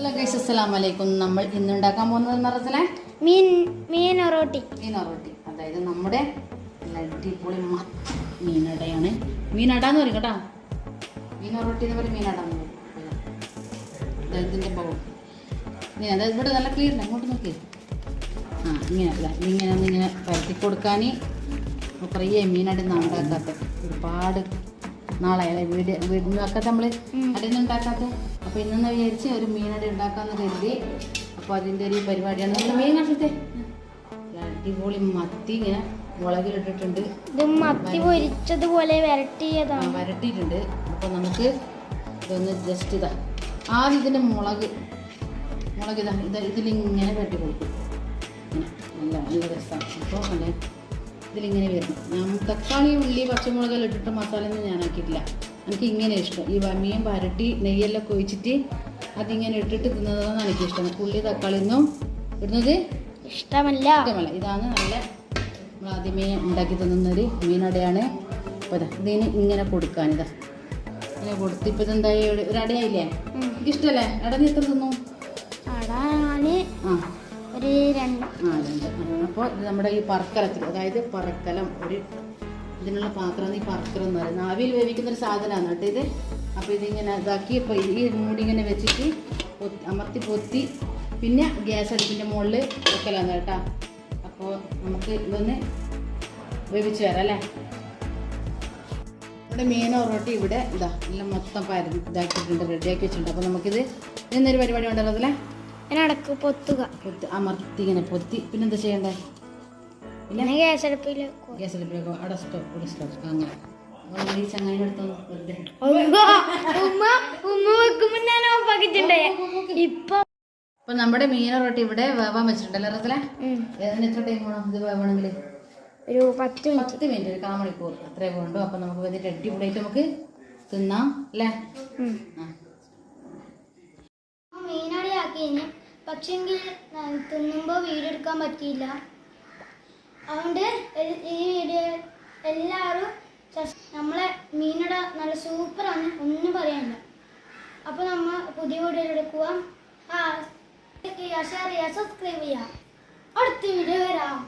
Hello guys അസ്സലാമു അലൈക്കും നമ്മൾ ഇന്ന് ഉണ്ടാക്കാൻ പോകുന്നത് നിറത്തിലെ മീൻ മീൻ ഒറോട്ടി മീൻ റൊട്ടി അതായത് നമ്മുടെ അടിപൊളി മ- മീനടയാണ്. മീനടാന്ന് പറയും കേട്ടോ. മീൻ റൊട്ടി എന്ന് പറയും മീനടാന്ന് പറയും. അതായത് ഇതിന്റെ ബൗൾ ഇങ്ങനെ അതായത് ഇവിടെ നല്ല ക്ലിയർ അങ്ങോട്ട് നോക്കി ആ ഇങ്ങനെ അല്ല ഇതിങ്ങനെ ഒന്ന് ഇങ്ങനെ പരത്തി കൊടുക്കാൻ കുറേ മീനടി ഉണ്ടാക്കാത്ത ഒരുപാട് നാളായാലേ വീട് വീടിന്റെ വെക്കാത്ത നമ്മൾ അടിയിൽ ഉണ്ടാക്കാത്ത? അപ്പോൾ ഇന്നെന്ന് വിചാരിച്ച് ഒരു മീനടി ഉണ്ടാക്കാമെന്ന് കരുതി. അപ്പോൾ അതിന്റെ ഒരു പരിപാടിയാണ്. നമ്മൾ മീൻ കണ്ടിട്ടേ അടിപൊളി മത്തി ഇങ്ങനെ മുളകിലിട്ടിട്ടുണ്ട്. ഇത് മത്തി പൊരിച്ചതുപോലെ വരട്ടിയതാണ്. വരട്ടിയിട്ടുണ്ട്. അപ്പോൾ നമുക്ക് ഇതൊന്ന് ജസ്റ്റ് ഇതാ. ആദ്യം ഇതിന്റെ മുളക് മുളക് ഇതാ ഇത് ഇതിലിങ്ങനെ വെട്ടി കൊടുക്കും. നല്ല നല്ല രസമാണ് അപ്പോൾ അല്ലേ ഇതിലിങ്ങനെ വരും ഞാൻ തക്കാളി ഉള്ളി പച്ചമുളകെല്ലാം ഇട്ടിട്ട് മസാല ഒന്നും ഞാൻ ആക്കിയിട്ടില്ല എനിക്ക് ഇങ്ങനെ ഇഷ്ടം. ഈ വമ്മിയും മീൻ വരട്ടി നെയ്യെല്ലാം കുഴിച്ചിട്ട് അതിങ്ങനെ ഇട്ടിട്ട് തിന്നതാണ് എനിക്ക് ഇഷ്ടം. ഉള്ളി തക്കാളി ഒന്നും ഇടുന്നത് ഇഷ്ടമല്ല. ഇഷ്ടമല്ല. ഇതാണ് നല്ല നമ്മൾ ആദ്യമേ ഉണ്ടാക്കി തിന്നുന്നൊരു മീനടയാണ് അപ്പോൾ ഇതാ ഇതിന് ഇങ്ങനെ കൊടുക്കാനിതാ ഇങ്ങനെ കൊടുത്ത് ഇപ്പം ഇതെന്തായി ഒരു എനിക്ക് അടയായില്ലേ. എനിക്കിഷ്ടമല്ലേ അട നീ എത്ര തിന്നു? ആ. ഒരു രണ്ട്. ആ രണ്ട്. അപ്പോൾ ഇത് നമ്മുടെ ഈ പറക്കലത്തിൽ അതായത് പറക്കലം ഒരു ഇതിനുള്ള പാത്രം ഈ പറക്കലം എന്ന് പറയുന്നത് ആവിയിൽ വേവിക്കുന്ന ഒരു സാധനമാണ് കേട്ടോ ഇത്. അപ്പോൾ ഇതിങ്ങനെ ഇതാക്കി ഇപ്പോൾ ഈ മൂടി ഇങ്ങനെ വെച്ചിട്ട് അമർത്തി പൊത്തി പിന്നെ ഗ്യാസ് അടുപ്പിന്റെ മുകളിൽ വെക്കലാണ് കേട്ടോ. അപ്പോൾ നമുക്ക് ഇതൊന്ന് വേവിച്ച് തരാം അല്ലേ? ഇവിടെ മീൻ ഒറോട്ടി ഇവിടെ ഇതാ എല്ലാം മൊത്തം പരന്ന് ഇതാക്കിയിട്ടുണ്ട് റെഡിയാക്കി വെച്ചിട്ടുണ്ട്. അപ്പോൾ നമുക്കിത് ഇന്നൊരു പരിപാടി ഉണ്ടല്ലോ അതിലെ അതിനടക്ക് പൊത്തുക. പൊത്തി അമർത്തി ഇങ്ങനെ പൊത്തി. പിന്നെന്താ ചെയ്യണ്ടേ പിന്നെ പിന്നെ ഗ്യാസ് അടുപ്പിൽ ഗ്യാസ് അടുപ്പിലേക്ക് അവിടെ സ്റ്റോപ്പ് ഇവിടെ സ്റ്റോപ്പ് അങ്ങനെ. അപ്പോൾ ഈ ചങ്ങായി എടുത്തോ വെറുതെ. ഉമ്മ ഉമ്മ വെക്കുമ്പോ ഞാൻ ഓഫ് ആക്കിട്ടുണ്ട് ഇപ്പൊ അപ്പോൾ നമ്മുടെ മീൻ റൊട്ടി ഇവിടെ വേവാൻ വെച്ചിട്ടുണ്ടല്ലോ റസലെ? ഉം, ഏതിന് എത്ര ടൈം വേണം ഇത് വേവണമെങ്കിൽ? ഒരു പത്ത് മിനിറ്റ് പത്ത് മിനിറ്റ് ഒരു കാമണിക്കൂർ അത്രേ വേണ്ടു. അപ്പൊ നമുക്ക് വന്നിട്ട് അടിപൊളിയായിട്ട് നമുക്ക് തിന്നാം അല്ലേ? പക്ഷെങ്കിൽ തിന്നുമ്പോൾ വീടെടുക്കാൻ പറ്റിയില്ല. അതുകൊണ്ട് ഈ വീഡിയോ എല്ലാവരും നമ്മളെ മീനട നല്ല സൂപ്പറാണ്. ഒന്നും പറയാനില്ല. അപ്പോൾ നമ്മൾ പുതിയ വീഡിയോ എടുക്കുക ആ ഷെയർ ചെയ്യുക സബ്സ്ക്രൈബ് ചെയ്യുക അടുത്ത വീഡിയോ വരാം.